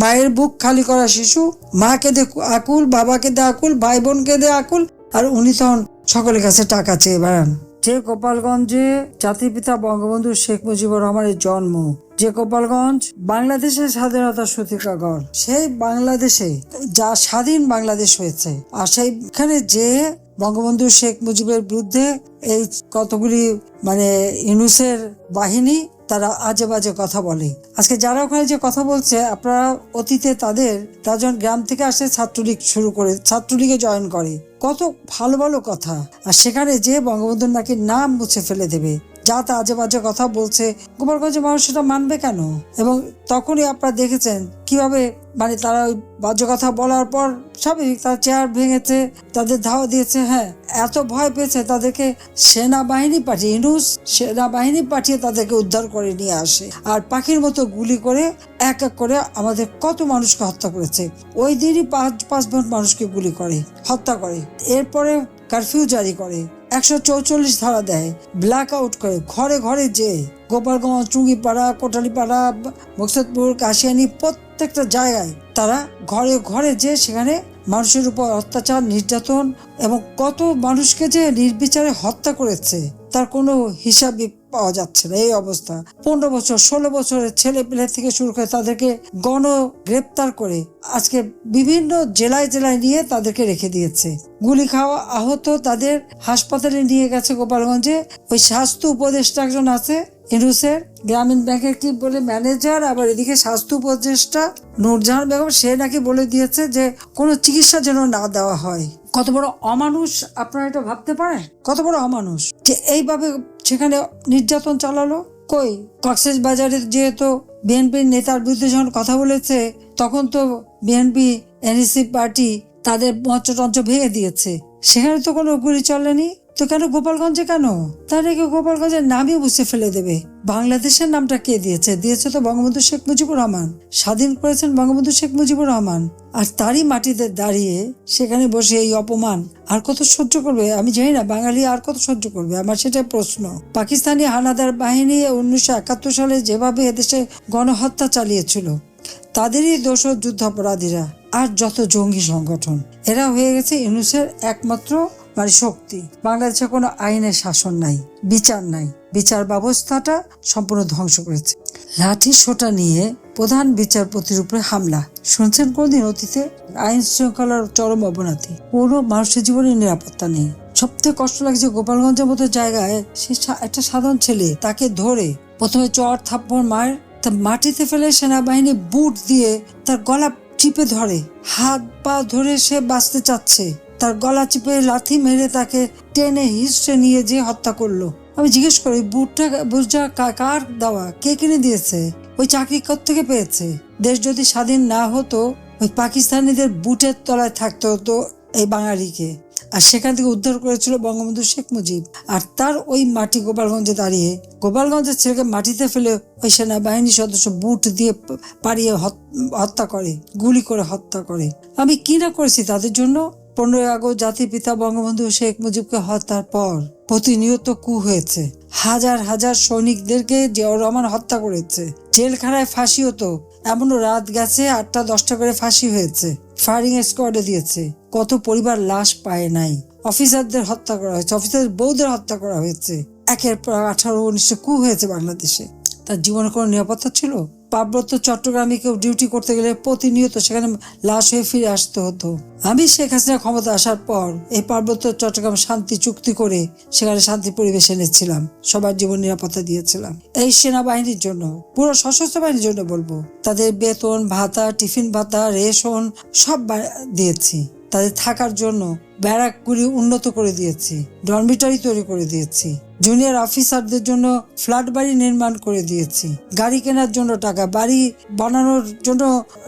মায়ের বুক খালি করা শিশু, মাকে দে আকুল, বাবাকে দে আকুল ভাই বোনকে দে আকুল, আর উনি তখন সকলের কাছে টাকা চেয়ে বেড়ান। যে গোপালগঞ্জে জাতির পিতা বঙ্গবন্ধু শেখ মুজিবুর রহমানের জন্ম, যে গোপালগঞ্জ বাংলাদেশের স্বাধীনতা সূতিকাগর, সেই বাংলাদেশে, যা স্বাধীন বাংলাদেশ হয়েছে, আর সেইখানে যে বঙ্গবন্ধু শেখ মুজিবের বিরুদ্ধে এই কতগুলি মানে ইউনুসের বাহিনী, তারা আজে বাজে কথা বলে। আজকে যারা ওখানে যে কথা বলছে, আপনারা অতীতে তাদের তারা গ্রাম থেকে আসে ছাত্রলীগ শুরু করে, ছাত্রলীগে জয়েন করে। কত ভালো ভালো কথা। আর সেখানে যে বঙ্গবন্ধুর নাকি নাম মুছে ফেলে দেবে। যা তা আজে বাজে কথা বলছে, গোপালগঞ্জের মানুষ সেটা মানবে কেন? এবং তখনই আপনারা দেখেছেন কীভাবে মানে তারা ওই বাজে কথা বলার পর স্বাভাবিক তার চেয়ার ভেঙেছে, তাদের ধাওয়া দিয়েছে হ্যাঁ এত ভয় পেয়েছে তাদেরকে সেনাবাহিনী পাঠিয়ে, ইনুস সেনাবাহিনী পাঠিয়ে তাদেরকে উদ্ধার করে নিয়ে আসে। আর পাখির মতো গুলি করে, এক এক করে আমাদের কত মানুষকে হত্যা করেছে। ওই দিনই পাঁচ পাঁচ জন মানুষকে গুলি করে, হত্যা করে। এরপরে কারফিউ জারি করে। একশো চৌচল্লিশ ধারা দেয়। ব্ল্যাক আউট করে ঘরে ঘরে যে গোপালগঞ্জ চুঙ্গিপাড়া কোটালিপাড়া মকসদপুর, কাশিয়ানি প্রত্যেকটা জায়গায় তারা ঘরে ঘরে যে সেখানে মানুষের উপর অত্যাচার, নির্যাতন এবং কত মানুষকে যে নির্বিচারে হত্যা করেছে, তার কোনো হিসাবই পাওয়া যাচ্ছে না। এই অবস্থা। পনেরো বছর, ষোলো বছরের ছেলে পেলে থেকে শুরু করে তাদেরকে গণ গ্রেপ্তার করে আজকে বিভিন্ন জেলায় জেলায় নিয়ে তাদেরকে রেখে দিয়েছে। গুলি খাওয়া আহত তাদের হাসপাতালে নিয়ে গেছে গোপালগঞ্জে। ওই স্বাস্থ্য উপদেষ্টা একজন আছে ইনুসের গ্রামীণ ব্যাংকের কি বলে ম্যানেজার, আবার এদিকে স্বাস্থ্য উপদেষ্টা নূরজাহান বেগম, সে নাকি বলে দিয়েছে যে কোনো চিকিৎসা যেন না দেওয়া হয়। কত বড় অমানুষ আপনারা এটা ভাবতে পারেন? কত বড় অমানুষ? যে এইভাবে সেখানে নির্যাতন চালালো? কই? কক্সেস বাজারে যেহেতু বিএনপির নেতার বিরুদ্ধে যখন কথা বলেছে, তখন তো বিএনপি এনএসি পার্টি তাদের মঞ্চ টঞ্চ ভেঙে দিয়েছে। সেখানে তো কোনো গুলি চলেনি তো কেন গোপালগঞ্জে কেন? তাহলে কি গোপালগঞ্জের নামই বুঝে ফেলে দেবে। বাংলাদেশের নামটা কে দিয়েছে? দিয়েছে তো বঙ্গবন্ধু শেখ মুজিবুর রহমান। স্বাধীন করেছেন বঙ্গবন্ধু শেখ মুজিবুর রহমান। আর তারই মাটিতে দাঁড়িয়ে সেখানে বসে এই অপমান আর কত সহ্য করবে? আমি জানি না, বাঙালি আর কত সহ্য করবে? আমার সেটা প্রশ্ন। পাকিস্তানি হানাদার বাহিনী উনিশশো একাত্তর সালে যেভাবে এদেশে গণহত্যা চালিয়েছিল, তাদেরই দোষ যুদ্ধাপরাধীরা আর যত জঙ্গি সংগঠন। এরা হয়ে গেছে ইউনুসের একমাত্র মানে শক্তি। বাংলাদেশে কোনো আইনের শাসন নাই, বিচার নাই। বিচার ব্যবস্থাটা সম্পূর্ণ ধ্বংস করেছে। লাঠি সোটা নিয়ে প্রধান বিচারপতির উপরে হামলা। শুনছেন কোনদিন অতীতে? আইন শৃঙ্খলার চরম অবনতি। কোনো মানুষের জীবনে নিরাপত্তা নেই। সবথেকে কষ্ট লাগছে গোপালগঞ্জের মতো জায়গায় সে একটা সাধারণ ছেলে, তাকে ধরে প্রথমে চর, থাপ্পড় মার তা মাটিতে ফেলে সেনাবাহিনী বুট দিয়ে তার গলা চিপে ধরে। হাত পা ধরে সে বাঁচতে চাচ্ছে। তার গলা চিপে লাথি মেরে তাকে টেনে হিসড়ে নিয়ে যে হত্যা করল। আমি জিজ্ঞেস করি, বুটটা বুটটা কার দেওয়া? কে কিনে দিয়েছে? ওই চাকরি থেকে পেয়েছে? দেশ যদি স্বাধীন না হতো, ওই পাকিস্তানিদের বুটের তলায় থাকতে হতো এই বাঙালিকে। আর সেখান থেকে উদ্ধার করেছিল বঙ্গবন্ধু শেখ মুজিব। আর তার ওই মাটি গোপালগঞ্জে দাঁড়িয়ে, গোপালগঞ্জের ছেলেকে মাটিতে ফেলে ওই সেনাবাহিনী সদস্য বুট দিয়ে পাড়িয়ে হত- হত্যা করে, গুলি করে হত্যা করে। আমি কি না করেছি তাদের জন্য? পনেরোই আগস্ট জাতির পিতা বঙ্গবন্ধু শেখ মুজিবকে হত্যার পর প্রতিনিয়ত কু হয়েছে। হাজার হাজার সৈনিকদেরকে জিয়াউর রহমান হত্যা করেছে। জেলখানায় ফাঁসি হতো এমনও রাত গেছে, আটটা দশটা করে ফাঁসি হয়েছে। ফায়ারিং স্কোয়াডে দিয়েছে। কত পরিবার লাশ পায় নাই। অফিসারদের হত্যা করা হয়েছে অফিসার বউদের হত্যা করা হয়েছে। একের পর আঠারো উনিশশো কু হয়েছে বাংলাদেশে। তার জীবনে কোনো নিরাপত্তা ছিল? পার্বত্য চট্টগ্রামে কেউ ডিউটি করতে গেলে প্রতিনিয়ত সেখানে লাশ হয়ে ফিরে আসতে হতো। আমি শেখ হাসিনা ক্ষমতা আসার পর এই পার্বত্য চট্টগ্রাম শান্তি চুক্তি করে সেখানে শান্তি পরিবেশ এনেছিলাম, সবার জীবন নিরাপত্তা দিয়েছিলাম। এই সেনাবাহিনীর জন্য, পুরো সশস্ত্র বাহিনীর জন্য বলব, তাদের বেতন, ভাতা, টিফিন ভাতা, রেশন সব দিয়েছি। তাদের থাকার জন্য ব্যারাকগুলি উন্নত করে দিয়েছি, ডরমিটারি তৈরি করে দিয়েছি, জুনিয়র অফিসারদের জন্য ফ্ল্যাট বাড়ি নির্মাণ করে দিয়েছি, গাড়ি কেনার জন্য টাকা, বাড়ি বানানোর জন্য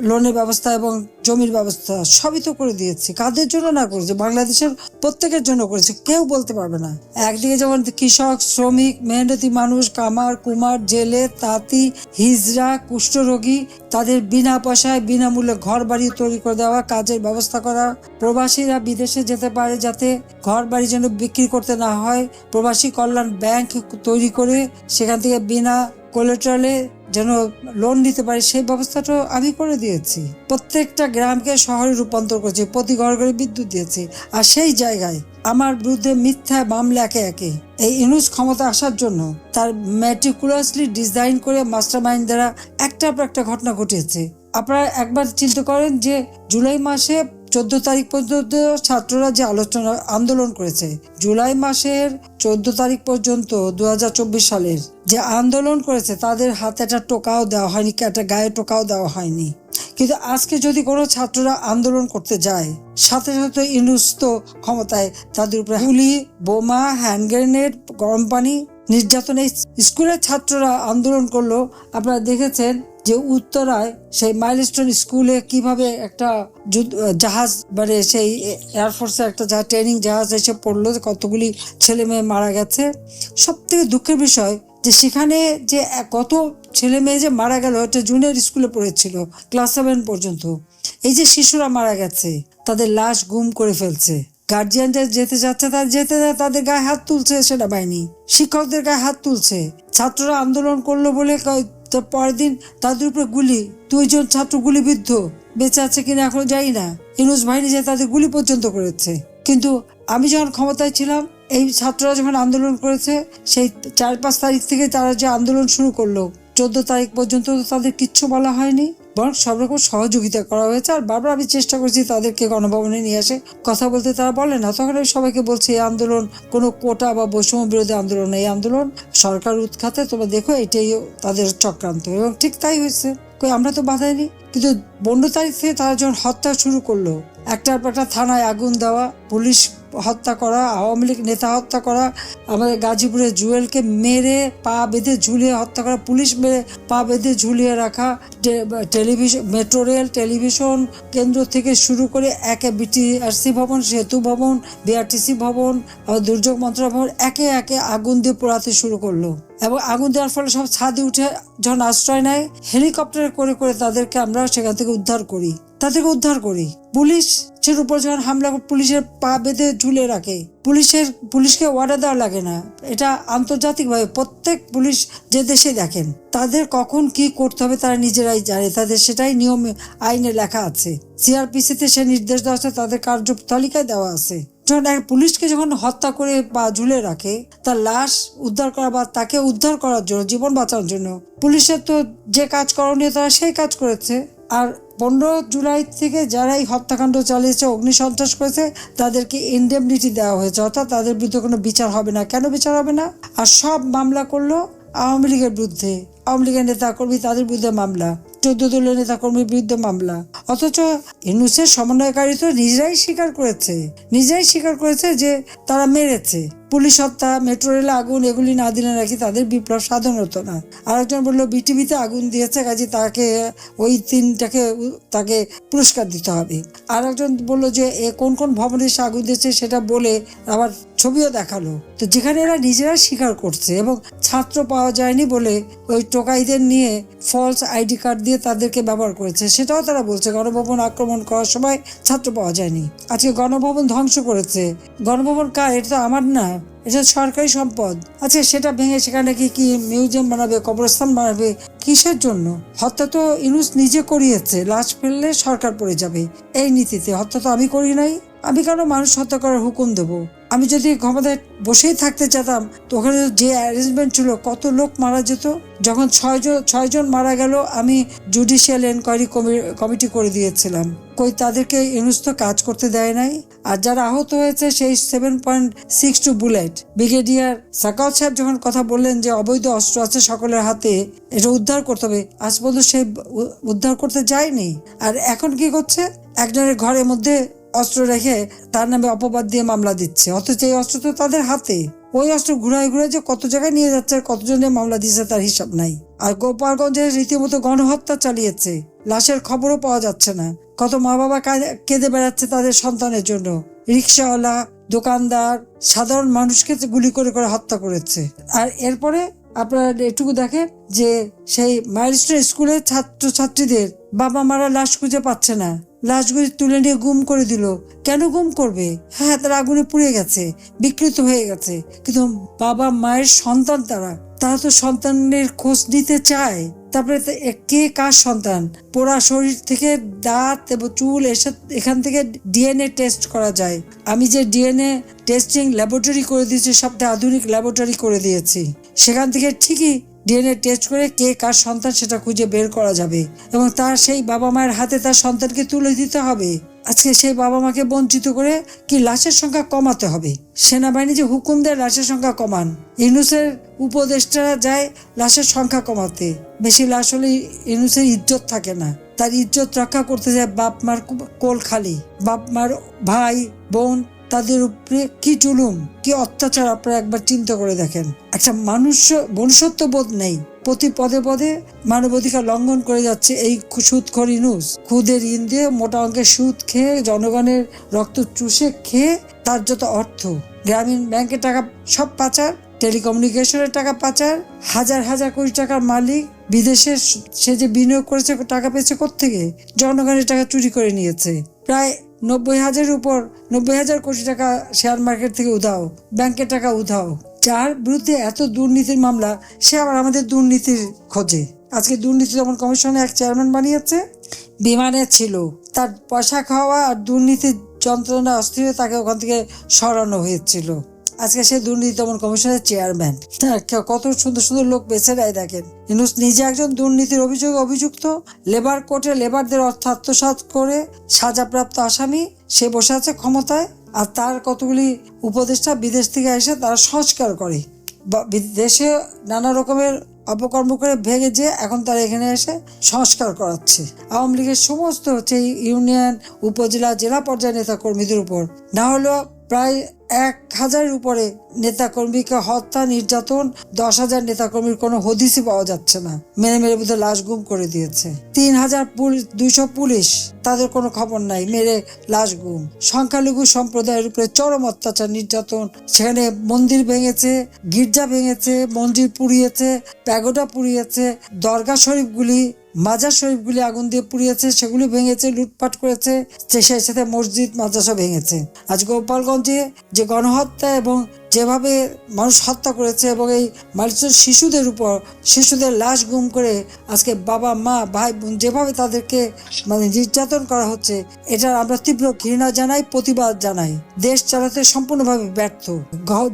লোনের ব্যবস্থা এবং জমির ব্যবস্থা সবই তো করে দিয়েছি। কাদের জন্য না করেছে? বাংলাদেশের প্রত্যেকের জন্য করেছে, কেউ বলতে পারবে না। একদিকে যেমন কৃষক, শ্রমিক, মেহনতি মানুষ, কামার, কুমার, জেলে, তাঁতি, হিজড়া, কুষ্ঠরোগী, তাদের বিনা পয়সায় বিনামূল্যে ঘর বাড়ি তৈরি করে দেওয়া, কাজের ব্যবস্থা করা, প্রবাসীরা বিদেশে যেতে পারে যাতে ঘর বাড়ি যেন বিক্রি করতে না হয়। প্রবাসী কল্যাণ ব্যাংক তৈরি করে সেখান থেকে বিনা কোলেট্রালে যেন লোন নিতে পারে, সেই ব্যবস্থাটাও আমি করে দিয়েছি। প্রত্যেকটা গ্রামকে শহরে রূপান্তর করেছি, প্রতি ঘর ঘরে বিদ্যুৎ দিয়েছি। আর সেই জায়গায় আমার বিরুদ্ধে মিথ্যা মামলা একে একে। এই ইনুস ক্ষমতা আসার জন্য তার ম্যাটিকুলাসলি ডিজাইন করে মাস্টার মাইন্ড দ্বারা একটার পর একটা ঘটনা ঘটিয়েছে। আপনারা একবার চিন্তা করেন যে জুলাই মাসে চোদ্দ তারিখ পর্যন্ত ছাত্ররা যে আলোচনা, আন্দোলন করেছে, জুলাই মাসের চোদ্দ তারিখ পর্যন্ত দু হাজার চব্বিশ সালের যে আন্দোলন করেছে, তাদের হাতে একটা টোকাও দেওয়া হয়নি, একটা গায়ে টোকাও দেওয়া হয়নি। কিন্তু আজকে যদি কোনো ছাত্ররা আন্দোলন করতে যায়, সাথে সাথে ইনুস তো ক্ষমতায় তাদের উপরে গুলি, বোমা, হ্যান্ড গ্রেনেড, গরম পানি নির্যাতন স্কুলের ছাত্ররা আন্দোলন করল। আপনারা দেখেছেন যে উত্তরায় সেই মাইলস্টোন স্কুলে কীভাবে একটা জাহাজ মানে সেই এয়ারফোর্সের একটা জাহাজ ট্রেনিং জাহাজ এসে পড়ল কতগুলি ছেলে মেয়ে মারা গেছে। সব থেকে দুঃখের বিষয় যে সেখানে যে কত ছেলে মেয়ে যে মারা গেল একটা জুনিয়র স্কুলে পড়েছিল ক্লাস সেভেন পর্যন্ত। এই যে শিশুরা মারা গেছে, তাদের লাশ গুম করে ফেলছে। গার্জিয়ানরা যেতে যাচ্ছে তার যেতে তাদের গায়ে হাত তুলছে সেনাবাহিনী। শিক্ষকদের গায়ে হাত তুলছে। ছাত্ররা আন্দোলন করল বলে পরের দিন তাদের উপরে গুলি। দুইজন ছাত্র গুলিবিদ্ধ। বেঁচে আছে কিনা এখনও জানি না। ইনুস বাহিনী যে তাদের গুলি পর্যন্ত করেছে। কিন্তু আমি যখন ক্ষমতায় ছিলাম, এই ছাত্ররা যখন আন্দোলন করেছে, সেই চার পাঁচ তারিখ থেকে তারা যে আন্দোলন শুরু করল, চোদ্দ তারিখ পর্যন্ত তাদের কিচ্ছু বলা হয়নি। বরং সব রকম সহযোগিতা করা হয়েছে। আর বারবার আমি চেষ্টা করছি তাদেরকে গণভবনে নিয়ে আসে। কথা বলতে তারা বলে না। তখন আমি সবাইকে বলছি, এই আন্দোলন কোনো কোটা বা বৈষম্য বিরোধী আন্দোলন এই আন্দোলন সরকার উৎখাতে। তোমরা দেখো, এটাই তাদের চক্রান্ত। এবং ঠিক তাই হয়েছে। কই, আমরা তো বাধাইনি কিন্তু পনেরো তারিখ থেকে তারা যখন হত্যা শুরু করল, একটার পর একটা থানায় আগুন দেওয়া পুলিশ হত্যা করা, আওয়ামী লীগ নেতা হত্যা করা, আমাদের গাজীপুরে জুয়েলকে মেরে পা বেঁধে ঝুলিয়ে হত্যা করা, পুলিশ মেরে পা বেঁধে ঝুলিয়ে রাখা টেলিভিশন মেট্রো রেল, টেলিভিশন কেন্দ্র থেকে শুরু করে একে বিটিআরসি ভবন, সেতু ভবন বিআরটিসি ভবন দুর্যোগ মন্ত্রণালয় ভবন একে একে আগুন দিয়ে পোড়াতে শুরু করল। এবং আগুন দেওয়ার ফলে সব ছাদে উঠে যখন আশ্রয় নেয়, হেলিকপ্টারে করে করে তাদেরকে আমরা সেখান থেকে উদ্ধার করি। তাদেরকে উদ্ধার করি। পুলিশের উপর যখন হামলা পুলিশের পা বেঁধে ঝুলে রাখে, পুলিশের, পুলিশকে অর্ডার দেওয়া লাগে না। এটা আন্তর্জাতিকভাবে প্রত্যেক পুলিশ যে দেশে দেখেন, তাদের কখন কি করতে হবে তারা নিজেরাই জানে। তাদের সেটাই নিয়ম আইনে লেখা আছে। সিআরপিসিতে সে নির্দেশ দেওয়া আছে, তাদের কার্য তালিকায় দেওয়া আছে। যখন এক পুলিশকে যখন হত্যা করে বা ঝুলে রাখে, তার লাশ উদ্ধার করা বা তাকে উদ্ধার করার জন্য, জীবন বাঁচানোর জন্য, পুলিশের তো যে কাজ করণীয় তারা সেই কাজ করেছে। আর পনেরো জুলাই থেকে যারা এই হত্যাকাণ্ড চালিয়েছে অগ্নিসন্ত্রাস করেছে, তাদেরকে ইনডেমনিটি দেওয়া হয়েছে। অর্থাৎ তাদের বিরুদ্ধে কোনো বিচার হবে না। কেন বিচার হবে না? আর সব মামলা করল আওয়ামী লীগের বিরুদ্ধে। আওয়ামী লীগের নেতা কর্মী তাদের বিরুদ্ধে মামলা। চোদ্দ দলীয় নেতা কর্মীর বিরুদ্ধে মামলা। অথচ ইনুসের সমন্বয়কারী তো নিজেরাই স্বীকার করেছে। নিজেরাই স্বীকার করেছে যে তারা মেরেছে। পুলিশ হত্যা মেট্রো রেলে আগুন এগুলি না দিলে নাকি তাদের বিপ্লব সাধন হতো না। আরেকজন বলল, বিটিভিতে আগুন দিয়েছে কাজে তাকে ওই তিনটাকে তাকে পুরস্কার দিতে হবে। আর একজন বলল যে কোন কোন ভবনে সে আগুন দিয়েছে সেটা বলে আবার ছবিও দেখাল। তো যেখানে এরা নিজেরা স্বীকার করছে এবং ছাত্র পাওয়া যায়নি বলে ওই টোকাইদের নিয়ে ফলস আইডি কার্ড দিয়ে তাদেরকে ব্যবহার করেছে, সেটাও তারা বলছে। গণভবন আক্রমণ করার সময় ছাত্র পাওয়া যায়নি। আজকে গণভবন ধ্বংস করেছে। গণভবন কার? এটা তো আমার না। এটা সরকারি সম্পদ। আচ্ছা সেটা ভেঙে সেখানে কি কি মিউজিয়াম বানাবে, কবরস্থান বানাবে? কিসের জন্য? হত্যা তো ইনুস নিজে করিয়েছে। লাশ ফেললে সরকার পড়ে যাবে। এই নীতিতে হত্যা তো আমি করি নাই। আমি কেন মানুষ হত্যা করার হুকুম দেব? আমি যদি ক্ষমতায় বসেই থাকতে চাইতাম তো ওখানে যে অ্যারেঞ্জমেন্ট ছিল, কত লোক মারা যেত? যখন ছয়জন ছয়জন মারা গেল, আমি জুডিশিয়াল এনকোয়ারি কমিটি করে দিয়েছিলাম। কই তাদেরকে ইনুস তো কাজ করতে দেয় নাই। আর যারা আহত হয়েছে, সেই seven point six two bullet brigadier Sakhawat সাহেব যখন কথা বললেন যে অবৈধ অস্ত্র আছে সকলের হাতে, এটা উদ্ধার করতে হবে। আজ পর্যন্ত সে উদ্ধার করতে যায়নি। আর এখন কি করছে? একজনের ঘরের মধ্যে অস্ত্র রেখে তার নামে অপবাদ দিয়ে মামলা দিচ্ছে। অথচ এই অস্ত্র তো তাদের হাতে। ওই অস্ত্র ঘুরায় ঘুরে যে কত জায়গায় নিয়ে যাচ্ছে আর কতজনের মামলা দিয়েছে তার হিসাব নাই। আর গোপালগঞ্জে রীতিমতো গণহত্যা চালিয়েছে। লাশের খবরও পাওয়া যাচ্ছে না। কত মা বাবা কেঁদে বেড়াচ্ছে তাদের সন্তানের জন্য। রিক্সাওয়ালা, দোকানদার, সাধারণ মানুষকে গুলি করে করে হত্যা করেছে। আর এরপরে আপনারা এটুকু দেখেন যে সেই মাইলস্টোন স্কুলের ছাত্র ছাত্রীদের বাবা মারা লাশ খুঁজে পাচ্ছে না। লাশগুলি তুলে নিয়ে গুম করে দিল। কেন গুম করবে? হ্যাঁ তারা আগুনে পুড়ে গেছে, বিকৃত হয়ে গেছে। কিন্তু বাবা মায়ের সন্তান তারা। তারা তো সন্তানের খোঁজ নিতে চায়। তারপরে কে কার সন্তান? পোড়া শরীর থেকে দাঁত এবং চুল এসে এখান থেকে ডিএনএ টেস্ট করা যায়। আমি যে ডিএনএ টেস্টিং ল্যাবরেটরি করে দিয়েছি সবথেকে আধুনিক ল্যাবরেটরি করে দিয়েছি। সেখান থেকে ঠিকই ডিএনএ টেস্ট করে কে কার সন্তান সেটা খুঁজে বের করা যাবে এবং তার সেই বাবা মায়ের হাতে তার সন্তানকে তুলে দিতে হবে। আজকে সেই বাবা মাকে বঞ্চিত করে কি লাশের সংখ্যা কমাতে হবে? সেনাবাহিনী যে হুকুম দেয় লাশের সংখ্যা কমান। ইউনুসের উপদেষ্টারা যায় লাশের সংখ্যা কমাতে। বেশি লাশ হলে ইউনুসের ইজ্জত থাকে না। তার ইজ্জত রক্ষা করতে যায় বাপ মার কোল খালি। বাপ মার ভাই, বোন, তাদের উপরে কি জুলুম, কি অত্যাচার আপনারা একবার চিন্তা করে দেখেন। একটা মানুষ মনুষ্যত্ব বোধ নেই। প্রতি পদে পদে মানবাধিকার লঙ্ঘন করে যাচ্ছে এই সুদখর ইনুস খুদের দিয়ে মোটা অঙ্কের সুদ খেয়ে জনগণের রক্ত চুষে খেয়ে তার যত অর্থ। গ্রামীণ ব্যাংকের টাকা সব পাচার, টেলিকমিউনিকেশনের টাকা পাচার, হাজার হাজার কোটি টাকার মালিক, বিদেশে সে যে বিনিয়োগ করেছে, টাকা পেয়েছে থেকে জনগণের টাকা চুরি করে নিয়েছে। প্রায় নব্বই হাজারের উপর নব্বই হাজার কোটি টাকা শেয়ার মার্কেট থেকে উধাও। ব্যাংকের টাকা উধাও। যার বিরুদ্ধে এত দুর্নীতির মামলা, সে আবার আমাদের দুর্নীতির খোঁজে। আজকে দুর্নীতি দমন কমিশনে এক চেয়ারম্যান বানিয়েছে। বিমানে ছিল। তার পয়সা খাওয়া আর দুর্নীতির যন্ত্রণা অস্থির তাকে ওখান থেকে সরানো হয়েছিল। আজকে সে দুর্নীতি দমন কমিশনের চেয়ারম্যান কত সুন্দর সুন্দর লোক বেছে নেয় দেখেন। ইনুস নিজে একজন দুর্নীতির অভিযোগে, অভিযুক্ত। লেবার কোর্টে লেবারদের অর্থ আত্মসাৎ করে সাজাপ্রাপ্ত আসামি, সে বসে আছে ক্ষমতায়, আর তার কতগুলি উপদেষ্টা বিদেশ থেকে এসে তারা সংস্কার করে। দেশে নানা রকমের অপকর্ম করে ভেঙে যে এখন তারা এখানে এসে সংস্কার করাচ্ছে। আওয়ামী লীগের সমস্ত হচ্ছে ইউনিয়ন, উপজেলা, জেলা পর্যায়ের নেতা কর্মীদের উপর। না হলেও প্রায় এক হাজারের উপরে নেতাকর্মীকে হত্যা, নির্যাতন, দশ হাজার নেতাকর্মীর কোনো হদিসই পাওয়া যাচ্ছে না। মেরে মেরে বুধে লাশ গুম করে দিয়েছে। তিন হাজার পুলিশ, দুইশো পুলিশ, তাদের কোনো খবর নাই, মেরে লাশ গুম। সংখ্যালঘু সম্প্রদায়ের উপরে চরম অত্যাচার, নির্যাতন। সেখানে মন্দির ভেঙেছে, গির্জা ভেঙেছে, মন্দির পুড়িয়েছে, প্যাগোডা পুড়িয়েছে, দরগা শরীফগুলি মাজার শরীফগুলি আগুন দিয়ে পুড়িয়েছে, সেগুলি ভেঙেছে, লুটপাট করেছে সেই সাথে মসজিদ, মাদ্রাসা ভেঙেছে। আজ গোপালগঞ্জে যে গণহত্যা এবং যেভাবে মানুষ হত্যা করেছে এবং এই মানুষের শিশুদের উপর, শিশুদের লাশ গুম করে আজকে বাবা, মা, ভাই, বোন যেভাবে তাদেরকে মানে নির্যাতন করা হচ্ছে, এটা আমরা তীব্র ঘৃণা জানাই, প্রতিবাদ জানাই। দেশ চালাতে সম্পূর্ণভাবে ব্যর্থ।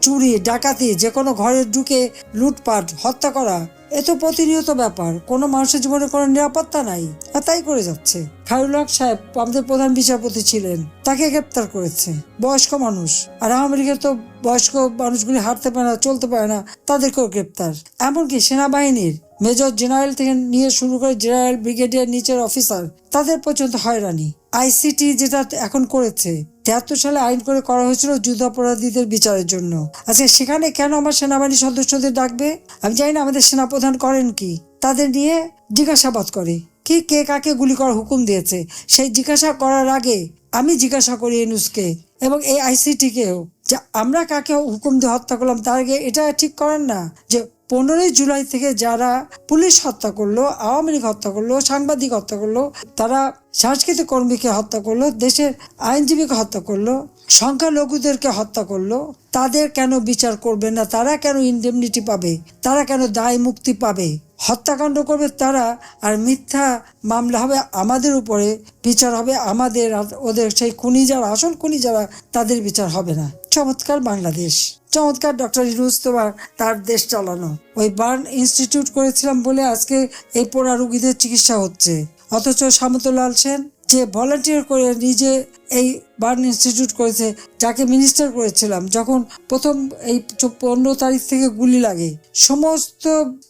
চুরি, ডাকাতি যে কোনো ঘরে ঢুকে লুটপাট, হত্যা করা এ তো প্রতিনিয়ত ব্যাপার। কোনো মানুষের জীবনে কোনো নিরাপত্তা নাই। আর তাই করে যাচ্ছে। খায়রুল হক সাহেব আমাদের প্রধান বিচারপতি ছিলেন। তাকে গ্রেপ্তার করেছে। বয়স্ক মানুষ। আর লীগের তো বয়স্ক মানুষগুলি হাঁটতে পারে না, চলতে পারে না, তাদেরকেও গ্রেপ্তার। এমনকি সেনাবাহিনীর মেজর জেনারেল থেকে নিয়ে শুরু করে জেনারেল ব্রিগেডিয়ার নিচের অফিসার, তাদের পর্যন্ত হয়রানি। আইসিটি যেটা এখন করেছে তিয়াত্তর সালে আইন করে করা হয়েছিল যুদ্ধাপরাধীদের বিচারের জন্য। আচ্ছা সেখানে কেন আমার সেনাবাহিনীর সদস্যদের ডাকবে? আমি জানি না আমাদের সেনাপ্রধান করেন কি। তাদের নিয়ে জিজ্ঞাসাবাদ করে। কি, কে কাকে গুলি করার হুকুম দিয়েছে? সেই জিজ্ঞাসা করার আগে আমি জিজ্ঞাসা করি এনুসকে এবং এই আইসিটিকেও যে আমরা কাকে হুকুম দিয়ে হত্যা করলাম, তার আগে এটা ঠিক করেন না যে পনেরোই জুলাই থেকে যারা পুলিশ হত্যা করল, আওয়ামী লীগ হত্যা করল, সাংবাদিক হত্যা করল, তারা সাংস্কৃতিক কর্মীকে হত্যা করল, দেশের আইনজীবীকে হত্যা করল, সংখ্যালঘুদেরকে হত্যা করল, তাদের কেন বিচার করবে না? তারা কেন ইনডেমনিটি পাবে? তারা কেন দায় মুক্তি পাবে? হত্যাকাণ্ড করবে তারা আর মিথ্যা মামলা হবে আমাদের উপরে, বিচার হবে আমাদের ওদের সেই খুনি যারা আসল খুনি যারা তাদের বিচার হবে না। চমৎকার বাংলাদেশ। চমৎকার ডক্টর ইরুজ তোমার, তার দেশ চালানো। ওই বার্ন ইনস্টিটিউট করেছিলাম বলে আজকে এই পোড়া রুগীদের চিকিৎসা হচ্ছে। অথচ সামন্তলাল সেন যে ভলান্টিয়ার করে নিজে এই বার্ন ইনস্টিটিউট করেছে, যাকে মিনিস্টার করেছিলাম, যখন প্রথম এই পনেরো তারিখ থেকে গুলি লাগে। সমস্ত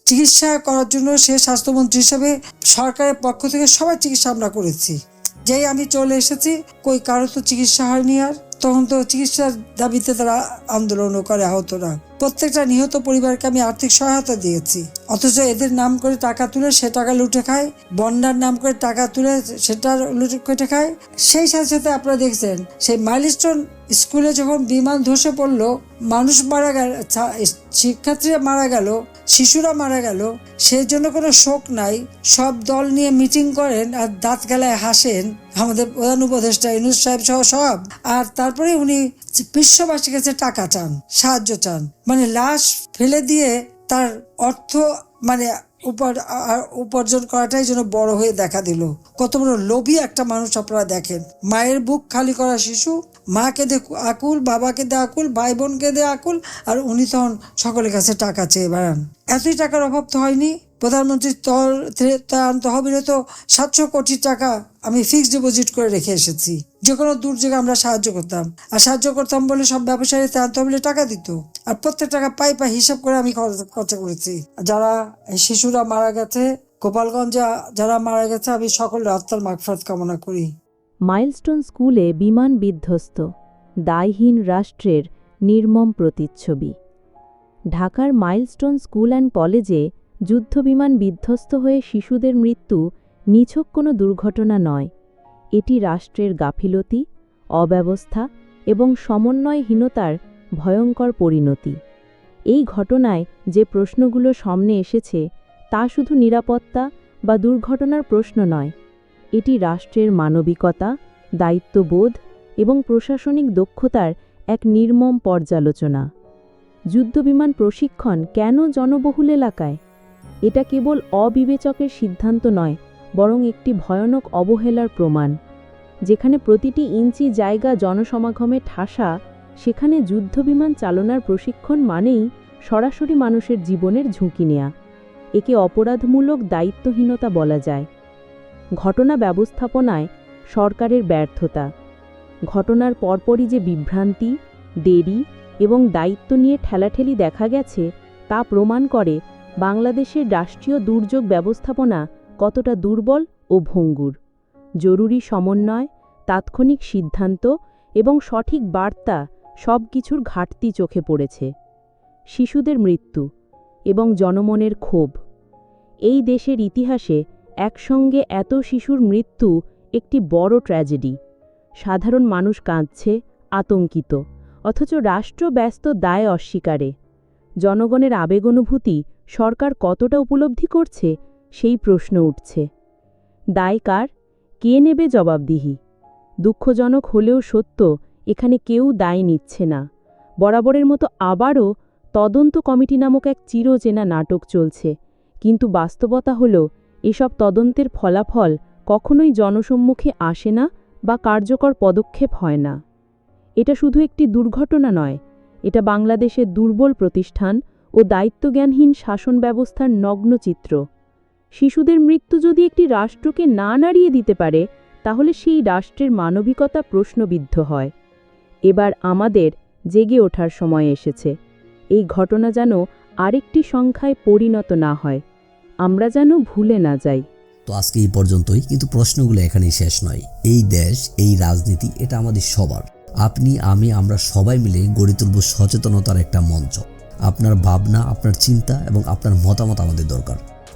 চিকিৎসা করার জন্য সে স্বাস্থ্যমন্ত্রী হিসেবে সরকারের পক্ষ থেকে সবাই চিকিৎসা আমরা করেছি। যেই আমি চলে এসেছি, কই কারও তো চিকিৎসা হয়নি আর। তখন তো চিকিৎসার দাবিতে তারা আন্দোলনও করে আহতরা। প্রত্যেকটা নিহত পরিবারকে আমি আর্থিক সহায়তা দিয়েছি। অথচ এদের নাম করে টাকা তুলে সে টাকা লুটে খায় বন্ডার নাম করে টাকা তুলে সেটা লুটে কেটে খায়। সেই সাথে সাথে আপনারা দেখছেন, সেই মাইলস্টোন স্কুলে যখন বিমান ধসে পড়ল, মানুষ মারা গেল শিক্ষার্থীরা মারা গেল, শিশুরা মারা গেল, সেই জন্য কোনো শোক নাই। সব দল নিয়ে মিটিং করেন আর দাঁত গেলায় হাসেন আমাদের প্রধান উপদেষ্টা ইনুস সাহেব সহ সব। আর তারপরে উনি বিশ্ববাসীর কাছে টাকা চান, সাহায্য চান। মানে লাশ ফেলে দিয়ে তার অর্থ মানে উপা- উপার্জন করাটাই যেন বড় হয়ে দেখা দিল। কত বড় লোভী একটা মানুষ আপনারা দেখেন। মায়ের বুক খালি করা শিশু, মাকে দে আকুল, বাবাকে দে আকুল ভাই বোনকে দে আকুল, আর উনি তখন সকলের কাছে টাকা চেয়ে বেড়ান। এতই টাকার অভাব তো হয়নি। প্রধানমন্ত্রীর তর তহবিলে তো সাতশো কোটি টাকা আমি ফিক্সড ডিপোজিট করে রেখে এসেছি। যে কোনো দুর্যোগে আমরা সাহায্য করতাম। আর সাহায্য করতাম বলে সব ব্যবসায়ী ত্রাণ তহবিলে টাকা দিত। আর প্রত্যেক টাকা পাই পাই হিসাব করে আমি খরচ- করেছি। যারা শিশুরা মারা গেছে, গোপালগঞ্জে যারা মারা গেছে, আমি সকলের আত্মার মাগফাত কামনা করি। মাইলস্টোন স্কুলে বিমান বিধ্বস্ত, দায়হীন রাষ্ট্রের নির্মম প্রতিচ্ছবি। ঢাকার মাইলস্টোন স্কুল অ্যান্ড কলেজে যুদ্ধবিমান বিধ্বস্ত হয়ে শিশুদের মৃত্যু নিছক কোনো দুর্ঘটনা নয়। এটি রাষ্ট্রের গাফিলতি, অব্যবস্থা এবং সমন্বয়হীনতার ভয়ঙ্কর পরিণতি। এই ঘটনায় যে প্রশ্নগুলো সামনে এসেছে, তা শুধু নিরাপত্তা বা দুর্ঘটনার প্রশ্ন নয়। এটি রাষ্ট্রের মানবিকতা, দায়িত্ববোধ এবং প্রশাসনিক দক্ষতার এক নির্মম পর্যালোচনা। যুদ্ধবিমান প্রশিক্ষণ কেন জনবহুল এলাকায়? এটা কেবল অবিবেচকের সিদ্ধান্ত নয় বরং একটি ভয়ানক অবহেলার প্রমাণ। যেখানে প্রতিটি ইঞ্চি জায়গা জনসমাগমে ঠাসা, সেখানে যুদ্ধবিমান চালনার প্রশিক্ষণ মানেই সরাসরি মানুষের জীবনের ঝুঁকি নেয়া। একে অপরাধমূলক দায়িত্বহীনতা বলা যায়। ঘটনা ব্যবস্থাপনায় সরকারের ব্যর্থতা। ঘটনার পরপরই যে বিভ্রান্তি, দেরি এবং দায়িত্ব নিয়ে ঠেলাঠেলি দেখা গেছে, তা প্রমাণ করে বাংলাদেশের রাষ্ট্রীয় দুর্যোগ ব্যবস্থাপনা কতটা দুর্বল ও ভঙ্গুর। জরুরি সমন্বয়, তাৎক্ষণিক সিদ্ধান্ত এবং সঠিক বার্তা সব কিছুর ঘাটতি চোখে পড়েছে। শিশুদের মৃত্যু এবং জনমনের ক্ষোভ। এই দেশের ইতিহাসে একসঙ্গে এত শিশুর মৃত্যু একটি বড় ট্র্যাজেডি। সাধারণ মানুষ কাঁদছে, আতঙ্কিত, অথচ রাষ্ট্র ব্যস্ত দায় অস্বীকারে। জনগণের আবেগ অনুভূতি সরকার কতটা উপলব্ধি করছে সেই প্রশ্ন উঠছে। দায় কার? কে নেবে জবাবদিহি? দুঃখজনক হলেও সত্য, এখানে কেউ দায় নিচ্ছে না। বরাবরের মতো আবারও তদন্ত কমিটি নামক এক চিরচেনা নাটক চলছে। কিন্তু বাস্তবতা হল, এসব তদন্তের ফলাফল কখনোই জনসম্মুখে আসে না বা কার্যকর পদক্ষেপ হয় না। এটা শুধু একটি দুর্ঘটনা নয়, এটা বাংলাদেশের দুর্বল প্রতিষ্ঠান ও দায়িত্বজ্ঞানহীন শাসন ব্যবস্থার নগ্ন চিত্র শিশুদের মৃত্যু যদি একটি রাষ্ট্রকে না নাড়িয়ে দিতে পারে, তাহলে সেই রাষ্ট্রের মানবিকতা প্রশ্নবিদ্ধ হয়। এবার আমাদের জেগে ওঠার সময় এসেছে। এই ঘটনা যেন আরেকটি সংখ্যায় পরিণত না হয়। আমরা যেন ভুলে না যাই। তো আজকে এই পর্যন্তই, কিন্তু প্রশ্নগুলো এখানেই শেষ নয়। এই দেশ, এই রাজনীতি, এটা আমাদের সবার। আপনি, আমি, আমরা সবাই মিলে গড়ে তুলব সচেতনতার একটা মঞ্চ। আপনার ভাবনা, আপনার চিন্তা এবং আপনার মতামত আমাদের দরকার।